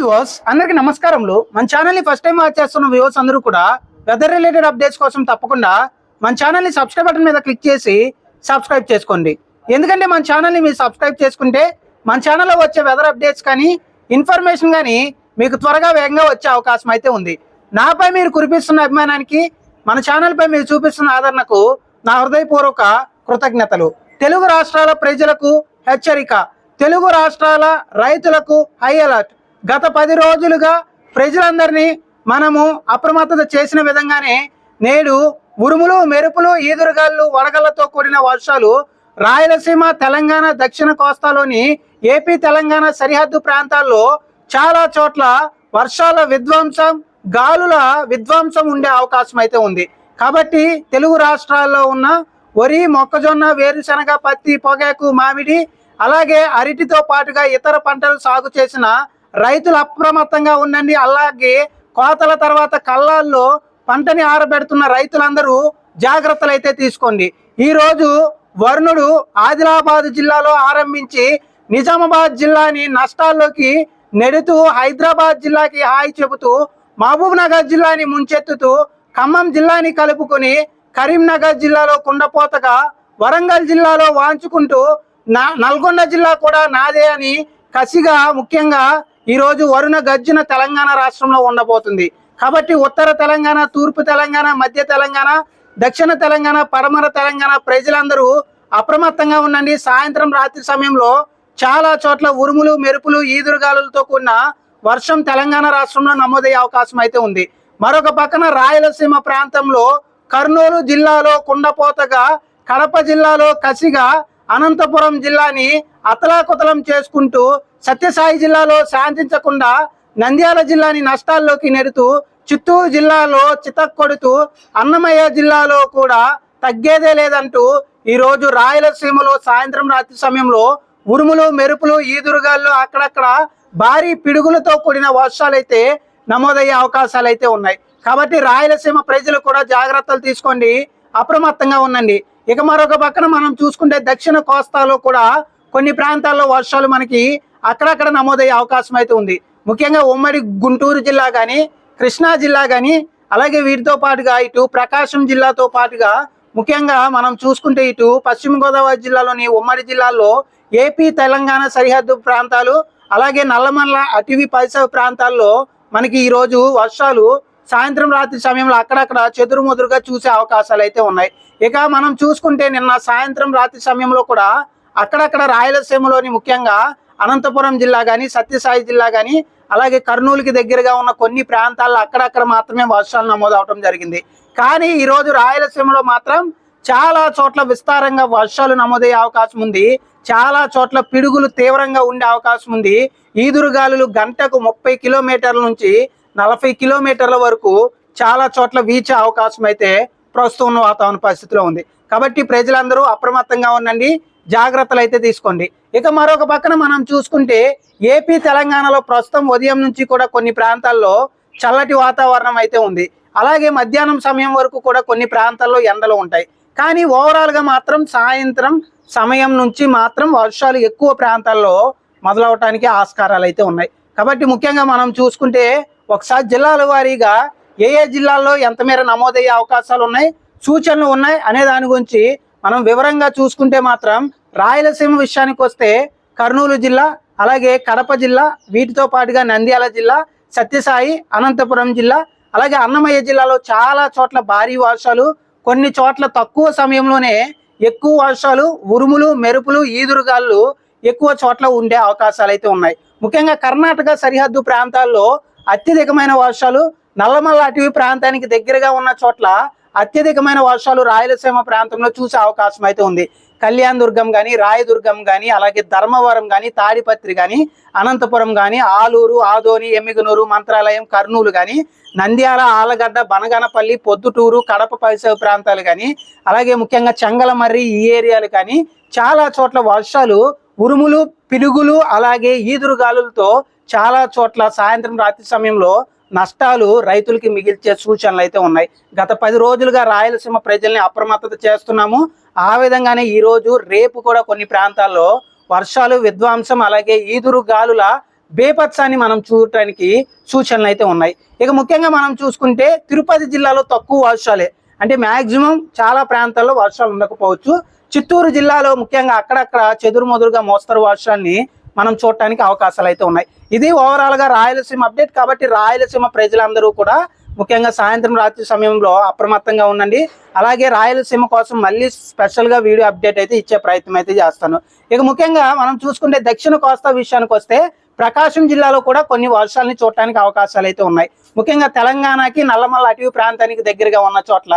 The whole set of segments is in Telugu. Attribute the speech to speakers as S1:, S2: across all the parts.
S1: వ్యూవర్స్ అందరికి నమస్కారములు. మన ఛానల్ని ఫస్ట్ టైం వాచ్ చేస్తున్న వ్యూవర్స్ అందరూ కూడా వెదర్ రిలేటెడ్ అప్డేట్స్ కోసం తప్పకుండా మన ఛానల్ని సబ్స్క్రైబ్ బటన్ మీద క్లిక్ చేసి సబ్స్క్రైబ్ చేసుకోండి. ఎందుకంటే మన ఛానల్ని మీరు సబ్స్క్రైబ్ చేసుకుంటే మన ఛానల్లో వచ్చే వెదర్ అప్డేట్స్ కానీ ఇన్ఫర్మేషన్ కానీ మీకు త్వరగా వేగంగా వచ్చే అవకాశం అయితే ఉంది. నాపై మీరు కురిపిస్తున్న అభిమానానికి మన ఛానల్పై మీరు చూపిస్తున్న ఆదరణకు నా హృదయపూర్వక కృతజ్ఞతలు. తెలుగు రాష్ట్రాల ప్రజలకు హెచ్చరిక. తెలుగు రాష్ట్రాల రైతులకు హై అలర్ట్ గత పది రోజులుగా ప్రజలందరినీ మనము అప్రమత్తత చేసిన విధంగానే నేడు ఉరుములు మెరుపులు ఈదురుగాళ్ళు వడగళ్ళతో కూడిన వర్షాలు రాయలసీమ తెలంగాణ దక్షిణ కోస్తాలోని ఏపీ తెలంగాణ సరిహద్దు ప్రాంతాల్లో చాలా చోట్ల వర్షాల విధ్వంసం గాలుల విధ్వంసం ఉండే అవకాశం అయితే ఉంది. కాబట్టి తెలుగు రాష్ట్రాల్లో ఉన్న వరి మొక్కజొన్న వేరుశనగ పత్తి పొగాకు మామిడి అలాగే అరటితో పాటుగా ఇతర పంటలు సాగు చేసిన రైతులు అప్రమత్తంగా ఉండండి. అలాగే కోతల తర్వాత కళ్ళాల్లో పంటని ఆరబెడుతున్న రైతులందరూ జాగ్రత్తలు అయితే తీసుకోండి. ఈరోజు వరుణుడు ఆదిలాబాద్ జిల్లాలో ఆరంభించి నిజామాబాద్ జిల్లాని నష్టాల్లోకి నెడుతూ హైదరాబాద్ జిల్లాకి హాయి చెబుతూ మహబూబ్నగర్ జిల్లాని ముంచెత్తుతూ ఖమ్మం జిల్లాని కలుపుకొని కరీంనగర్ జిల్లాలో కుండపోతగా వరంగల్ జిల్లాలో వాంచుకుంటూ నా నల్గొండ జిల్లా కూడా నాదే అని కసిగా ముఖ్యంగా ఈరోజు వరుణ గర్జన తెలంగాణ రాష్ట్రంలో ఉండబోతుంది. కాబట్టి ఉత్తర తెలంగాణ తూర్పు తెలంగాణ మధ్య తెలంగాణ దక్షిణ తెలంగాణ పడమర తెలంగాణ ప్రజలందరూ అప్రమత్తంగా ఉండండి. సాయంత్రం రాత్రి సమయంలో చాలా చోట్ల ఉరుములు మెరుపులు ఈదురుగాలులతో కూడిన వర్షం తెలంగాణ రాష్ట్రంలో నమోదయ్యే అవకాశం అయితే ఉంది. మరొక పక్కన రాయలసీమ ప్రాంతంలో కర్నూలు జిల్లాలో కుండపోతగా కడప జిల్లాలో కసిగా అనంతపురం జిల్లాని అతలాకుతలం చేసుకుంటూ సత్యసాయి జిల్లాలో శాంతించకుండా నంద్యాల జిల్లాని నష్టాల్లోకి నెడుతూ చిత్తూరు జిల్లాలో చితక్కొడుతూ అన్నమయ్య జిల్లాలో కూడా తగ్గేదే లేదంటూ ఈరోజు రాయలసీమలో సాయంత్రం రాత్రి సమయంలో ఉరుములు మెరుపులు ఈదురుగాల్లో అక్కడక్కడ భారీ పిడుగులతో కూడిన వర్షాలైతే నమోదయ్యే అవకాశాలు అయితే ఉన్నాయి. కాబట్టి రాయలసీమ ప్రజలు కూడా జాగ్రత్తలు తీసుకోండి. అప్రమత్తంగా ఉండండి. ఇక మరొక పక్కన మనం చూసుకుంటే దక్షిణ కోస్తాలో కూడా కొన్ని ప్రాంతాల్లో వర్షాలు మనకి అక్కడక్కడ నమోదయ్యే అవకాశం అయితే ఉంది. ముఖ్యంగా ఉమ్మడి గుంటూరు జిల్లా కానీ కృష్ణా జిల్లా కానీ అలాగే వీటితో పాటుగా ఇటు ప్రకాశం జిల్లాతో పాటుగా ముఖ్యంగా మనం చూసుకుంటే ఇటు పశ్చిమ గోదావరి జిల్లాలోని ఉమ్మడి జిల్లాల్లో ఏపీ తెలంగాణ సరిహద్దు ప్రాంతాలు అలాగే నల్లమల్ల అటవీ పరిసర ప్రాంతాల్లో మనకి ఈరోజు వర్షాలు సాయంత్రం రాత్రి సమయంలో అక్కడక్కడ చెదురుముదురుగా చూసే అవకాశాలు అయితే ఉన్నాయి. ఇక మనం చూసుకుంటే నిన్న సాయంత్రం రాత్రి సమయంలో కూడా అక్కడక్కడ రాయలసీమలోని ముఖ్యంగా అనంతపురం జిల్లా కానీ సత్యసాయి జిల్లా కానీ అలాగే కర్నూలుకి దగ్గరగా ఉన్న కొన్ని ప్రాంతాల్లో అక్కడక్కడ మాత్రమే వర్షాలు నమోదు అవడం జరిగింది. కానీ ఈరోజు రాయలసీమలో మాత్రం చాలా చోట్ల విస్తారంగా వర్షాలు నమోదయ్యే అవకాశం ఉంది. చాలా చోట్ల పిడుగులు తీవ్రంగా ఉండే అవకాశం ఉంది. ఈదురుగాలులు గంటకు ముప్పై కిలోమీటర్ల నుంచి నలభై కిలోమీటర్ల వరకు చాలా చోట్ల వీచే అవకాశం అయితే ప్రస్తుతం ఉన్న వాతావరణ పరిస్థితిలో ఉంది. కాబట్టి ప్రజలందరూ అప్రమత్తంగా ఉండండి. జాగ్రత్తలు అయితే తీసుకోండి. ఇక మరొక పక్కన మనం చూసుకుంటే ఏపీ తెలంగాణలో ప్రస్తుతం ఉదయం నుంచి కూడా కొన్ని ప్రాంతాల్లో చల్లటి వాతావరణం అయితే ఉంది. అలాగే మధ్యాహ్నం సమయం వరకు కూడా కొన్ని ప్రాంతాల్లో ఎండలు ఉంటాయి. కానీ ఓవరాల్గా మాత్రం సాయంత్రం సమయం నుంచి మాత్రం వర్షాలు ఎక్కువ ప్రాంతాల్లో మొదలవటానికి ఆస్కారాలు అయితే ఉన్నాయి. కాబట్టి ముఖ్యంగా మనం చూసుకుంటే ఒకసారి జిల్లాల వారీగా ఏ ఏ జిల్లాల్లో ఎంత మేర నమోదయ్యే అవకాశాలు ఉన్నాయి సూచనలు ఉన్నాయి అనే దాని గురించి మనం వివరంగా చూసుకుంటే మాత్రం రాయలసీమ విషయానికి వస్తే కర్నూలు జిల్లా అలాగే కడప జిల్లా వీటితో పాటుగా నంద్యాల జిల్లా సత్యసాయి అనంతపురం జిల్లా అలాగే అన్నమయ్య జిల్లాలో చాలా చోట్ల భారీ వర్షాలు కొన్ని చోట్ల తక్కువ సమయంలోనే ఎక్కువ వర్షాలు ఉరుములు మెరుపులు ఈదురుగాళ్ళు ఎక్కువ చోట్ల ఉండే అవకాశాలు అయితే ఉన్నాయి. ముఖ్యంగా కర్ణాటక సరిహద్దు ప్రాంతాల్లో అత్యధికమైన వర్షాలు నల్లమల్ల అటవీ ప్రాంతానికి దగ్గరగా ఉన్న చోట్ల అత్యధికమైన వర్షాలు రాయలసీమ ప్రాంతంలో చూసే అవకాశం అయితే ఉంది. కళ్యాణ్ దుర్గం కానీ రాయదుర్గం కానీ అలాగే ధర్మవరం కానీ తాడిపత్రి కానీ అనంతపురం కానీ ఆలూరు ఆదోని ఎమ్మిగనూరు మంత్రాలయం కర్నూలు కానీ నంద్యాల ఆలగడ్డ బనగనపల్లి పొద్దుటూరు కడప పరిసర ప్రాంతాలు కానీ అలాగే ముఖ్యంగా చెంగలమర్రి ఈ ఏరియాలు కానీ చాలా చోట్ల వర్షాలు ఉరుములు పిడుగులు అలాగే ఈదురుగాలులతో చాలా చోట్ల సాయంత్రం రాత్రి సమయంలో నష్టాలు రైతులకి మిగిల్చే సూచనలు అయితే ఉన్నాయి. గత పది రోజులుగా రాయలసీమ ప్రజల్ని అప్రమత్తత చేస్తున్నాము. ఆ విధంగానే ఈ రోజు రేపు కూడా కొన్ని ప్రాంతాల్లో వర్షాలు విధ్వంసం అలాగే ఈదురు గాలుల బేపత్సాన్ని మనం చూడటానికి సూచనలు అయితే ఉన్నాయి. ఇక ముఖ్యంగా మనం చూసుకుంటే తిరుపతి జిల్లాలో తక్కువ వర్షాలే. అంటే మ్యాక్సిమం చాలా ప్రాంతాల్లో వర్షాలు ఉండకపోవచ్చు. చిత్తూరు జిల్లాలో ముఖ్యంగా అక్కడక్కడ చెదురుమదురుగా మోస్తరు వర్షాన్ని మనం చూడటానికి అవకాశాలు అయితే ఉన్నాయి. ఇది ఓవరాల్గా రాయలసీమ అప్డేట్ కాబట్టి రాయలసీమ ప్రజలందరూ కూడా ముఖ్యంగా సాయంత్రం రాత్రి సమయంలో అప్రమత్తంగా ఉండండి. అలాగే రాయలసీమ కోసం మళ్ళీ స్పెషల్గా వీడియో అప్డేట్ అయితే ఇచ్చే ప్రయత్నం అయితే చేస్తాను. ఇక ముఖ్యంగా మనం చూసుకుంటే దక్షిణ కోస్తా విషయానికి వస్తే ప్రకాశం జిల్లాలో కూడా కొన్ని వర్షాలని చూడటానికి అవకాశాలు అయితే ఉన్నాయి. ముఖ్యంగా తెలంగాణకి నల్లమల్ల అటవీ ప్రాంతానికి దగ్గరగా ఉన్న చోట్ల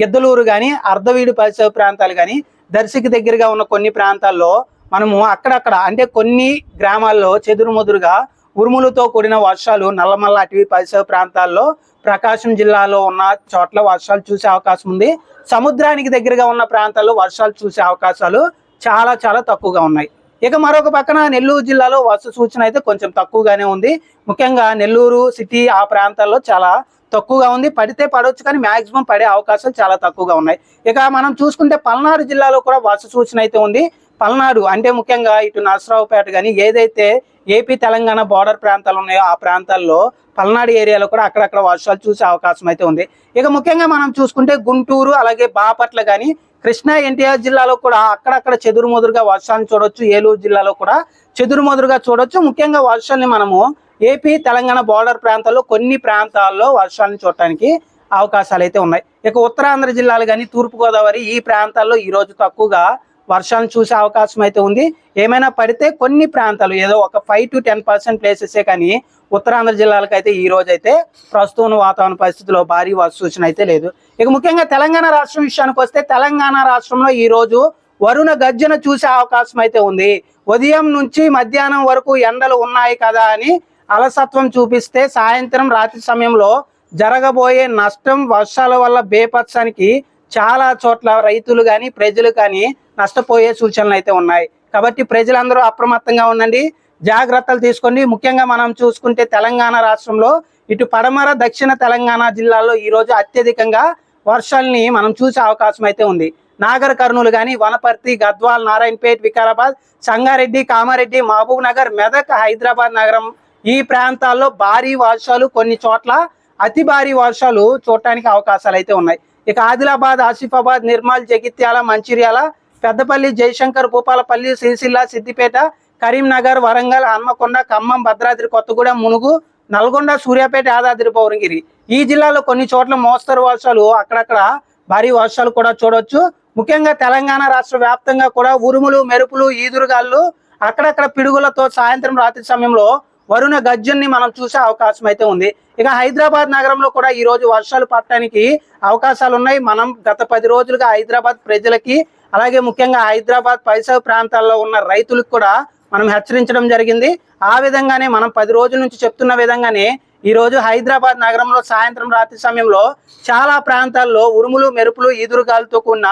S1: గిద్దలూరు కానీ అర్ధవీడు పరిసర ప్రాంతాలు కానీ దర్శికి దగ్గరగా ఉన్న కొన్ని ప్రాంతాల్లో మనము అక్కడక్కడ అంటే కొన్ని గ్రామాల్లో చెదురుమదురుగా ఉరుములతో కూడిన వర్షాలు నల్లమల్ల అటవీ పరిసర ప్రాంతాల్లో ప్రకాశం జిల్లాలో ఉన్న చోట్ల వర్షాలు చూసే అవకాశం ఉంది. సముద్రానికి దగ్గరగా ఉన్న ప్రాంతాల్లో వర్షాలు చూసే అవకాశాలు చాలా చాలా తక్కువగా ఉన్నాయి. ఇక మరొక పక్కన నెల్లూరు జిల్లాలో వర్ష సూచన అయితే కొంచెం తక్కువగానే ఉంది. ముఖ్యంగా నెల్లూరు సిటీ ఆ ప్రాంతాల్లో చాలా తక్కువగా ఉంది. పడితే పడవచ్చు కానీ మ్యాక్సిమం పడే అవకాశాలు చాలా తక్కువగా ఉన్నాయి. ఇక మనం చూసుకుంటే పల్నాడు జిల్లాలో కూడా వర్ష సూచన అయితే ఉంది. పల్నాడు అంటే ముఖ్యంగా ఇటు నరసరావుపేట కానీ ఏదైతే ఏపీ తెలంగాణ బార్డర్ ప్రాంతాలు ఉన్నాయో ఆ ప్రాంతాల్లో పల్నాడు ఏరియాలో కూడా అక్కడక్కడ వర్షాలు చూసే అవకాశం అయితే ఉంది. ఇక ముఖ్యంగా మనం చూసుకుంటే గుంటూరు అలాగే బాపట్ల కానీ కృష్ణా ఎన్టీఆర్ జిల్లాలో కూడా అక్కడక్కడ చెదురుమదురుగా వర్షాలను చూడొచ్చు. ఏలూరు జిల్లాలో కూడా చెదురుమదురుగా చూడొచ్చు. ముఖ్యంగా వర్షాన్ని మనము ఏపీ తెలంగాణ బార్డర్ ప్రాంతాల్లో కొన్ని ప్రాంతాల్లో వర్షాలను చూడటానికి అవకాశాలు అయితే ఉన్నాయి. ఇక ఉత్తరాంధ్ర జిల్లాలు కానీ తూర్పుగోదావరి ఈ ప్రాంతాల్లో ఈరోజు తక్కువగా వర్షాలను చూసే అవకాశం అయితే ఉంది. ఏమైనా పడితే కొన్ని ప్రాంతాలు ఏదో ఒక ఫైవ్ టు టెన్ పర్సెంట్ ప్లేసెసే కానీ ఉత్తరాంధ్ర జిల్లాలకు అయితే ఈ రోజు అయితే ప్రస్తుతం వాతావరణ పరిస్థితిలో భారీ వర్ష సూచన అయితే లేదు. ఇక ముఖ్యంగా తెలంగాణ రాష్ట్రం విషయానికి వస్తే తెలంగాణ రాష్ట్రంలో ఈ రోజు వరుణ గర్జన చూసే అవకాశం అయితే ఉంది. ఉదయం నుంచి మధ్యాహ్నం వరకు ఎండలు ఉన్నాయి కదా అని అలసత్వం చూపిస్తే సాయంత్రం రాత్రి సమయంలో జరగబోయే నష్టం వర్షాల వల్ల బేపత్సానికి చాలా చోట్ల రైతులు కానీ ప్రజలు కానీ నష్టపోయే సూచనలు అయితే ఉన్నాయి. కాబట్టి ప్రజలందరూ అప్రమత్తంగా ఉండండి. జాగ్రత్తలు తీసుకోండి. ముఖ్యంగా మనం చూసుకుంటే తెలంగాణ రాష్ట్రంలో ఇటు పడమర దక్షిణ తెలంగాణ జిల్లాల్లో ఈరోజు అత్యధికంగా వర్షాలని మనం చూసే అవకాశం అయితే ఉంది. నాగర్ కర్నూలు కానీ వనపర్తి గద్వాల్ నారాయణపేట్ వికారాబాద్ సంగారెడ్డి కామారెడ్డి మహబూబ్ నగర్ మెదక్ హైదరాబాద్ నగరం ఈ ప్రాంతాల్లో భారీ వర్షాలు కొన్ని చోట్ల అతి భారీ వర్షాలు చూడటానికి అవకాశాలు అయితే ఉన్నాయి. ఇక ఆదిలాబాద్ ఆసిఫాబాద్ నిర్మల్ జగిత్యాల మంచిర్యాల పెద్దపల్లి జయశంకర్ భూపాలపల్లి సిరిసిల్ల సిద్దిపేట కరీంనగర్ వరంగల్ హన్మకొండ ఖమ్మం భద్రాద్రి కొత్తగూడెం మునుగు నల్గొండ సూర్యాపేట యాదాద్రి పౌరంగిరి ఈ జిల్లాలో కొన్ని చోట్ల మోస్తరు వర్షాలు అక్కడక్కడ భారీ వర్షాలు కూడా చూడొచ్చు. ముఖ్యంగా తెలంగాణ రాష్ట్ర వ్యాప్తంగా కూడా ఉరుములు మెరుపులు ఈదురుగాళ్ళు అక్కడక్కడ పిడుగులతో సాయంత్రం రాత్రి సమయంలో వరుణ గర్జన్ని మనం చూసే అవకాశం అయితే ఉంది. ఇక హైదరాబాద్ నగరంలో కూడా ఈ రోజు వర్షాలు పడటానికి అవకాశాలు ఉన్నాయి. మనం గత పది రోజులుగా హైదరాబాద్ ప్రజలకి అలాగే ముఖ్యంగా హైదరాబాద్ పరిసర ప్రాంతాల్లో ఉన్న రైతులకు కూడా మనం హెచ్చరించడం జరిగింది. ఆ విధంగానే మనం పది రోజుల నుంచి చెప్తున్న విధంగానే ఈ రోజు హైదరాబాద్ నగరంలో సాయంత్రం రాత్రి సమయంలో చాలా ప్రాంతాల్లో ఉరుములు మెరుపులు ఈదురుగాలుతో కూడిన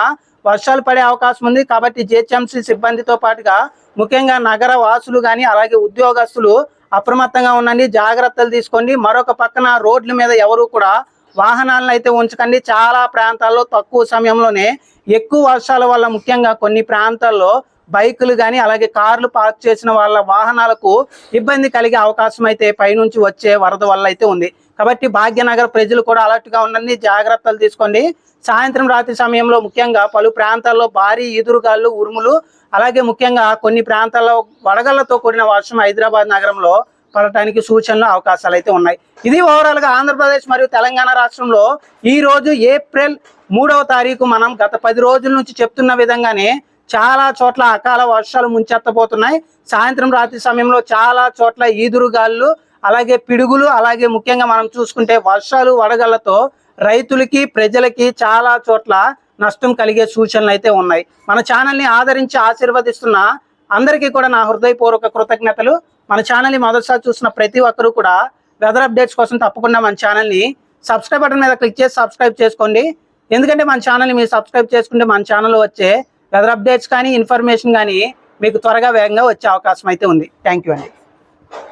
S1: వర్షాలు పడే అవకాశం ఉంది. కాబట్టి జిహెచ్ఎంసీ సిబ్బందితో పాటుగా ముఖ్యంగా నగర వాసులు కానీ అలాగే ఉద్యోగస్తులు అప్రమత్తంగా ఉండండి జాగ్రత్తలు తీసుకోండి. మరొక పక్కన రోడ్ల మీద ఎవరు కూడా వాహనాలను అయితే ఉంచకండి. చాలా ప్రాంతాల్లో తక్కువ సమయంలోనే ఎక్కువ వర్షాల వల్ల ముఖ్యంగా కొన్ని ప్రాంతాల్లో బైకులు కానీ అలాగే కార్లు పార్క్ చేసిన వాళ్ళ వాహనాలకు ఇబ్బంది కలిగే అవకాశం అయితే పైనుంచి వచ్చే వరద వల్ల అయితే ఉంది. కాబట్టి భాగ్యనగర ప్రజలు కూడా అలర్ట్గా ఉండండి జాగ్రత్తలు తీసుకోండి. సాయంత్రం రాత్రి సమయంలో ముఖ్యంగా పలు ప్రాంతాల్లో భారీ ఈదురుగాళ్ళు ఉరుములు అలాగే ముఖ్యంగా కొన్ని ప్రాంతాల్లో వడగళ్ళతో కూడిన వర్షం హైదరాబాద్ నగరంలో పడటానికి సూచనలు అవకాశాలు అయితే ఉన్నాయి. ఇది ఓవరాల్గా ఆంధ్రప్రదేశ్ మరియు తెలంగాణ రాష్ట్రంలో ఈ రోజు ఏప్రిల్ మూడవ తారీఖు మనం గత పది రోజుల నుంచి చెప్తున్న విధంగానే చాలా చోట్ల అకాల వర్షాలు ముంచెత్తబోతున్నాయి. సాయంత్రం రాత్రి సమయంలో చాలా చోట్ల ఈదురుగాళ్ళు అలాగే పిడుగులు అలాగే ముఖ్యంగా మనం చూసుకుంటే వర్షాలు వడగళ్ళతో రైతులకి ప్రజలకి చాలా చోట్ల నష్టం కలిగే సూచనలు అయితే ఉన్నాయి. మన ఛానల్ని ఆదరించి ఆశీర్వదిస్తున్న అందరికీ కూడా నా హృదయపూర్వక కృతజ్ఞతలు. మన ఛానల్ని మొదటిసారి చూసిన ప్రతి ఒక్కరూ కూడా వెదర్ అప్డేట్స్ కోసం తప్పకుండా మన ఛానల్ని సబ్స్క్రైబ్ బటన్ మీద క్లిక్ చేసి సబ్స్క్రైబ్ చేసుకోండి. ఎందుకంటే మన ఛానల్ని మీరు సబ్స్క్రైబ్ చేసుకుంటే మన ఛానల్లో వచ్చే వెదర్ అప్డేట్స్ కానీ ఇన్ఫర్మేషన్ కానీ మీకు త్వరగా వేగంగా వచ్చే అవకాశం అయితే ఉంది. థ్యాంక్ యూ అండి.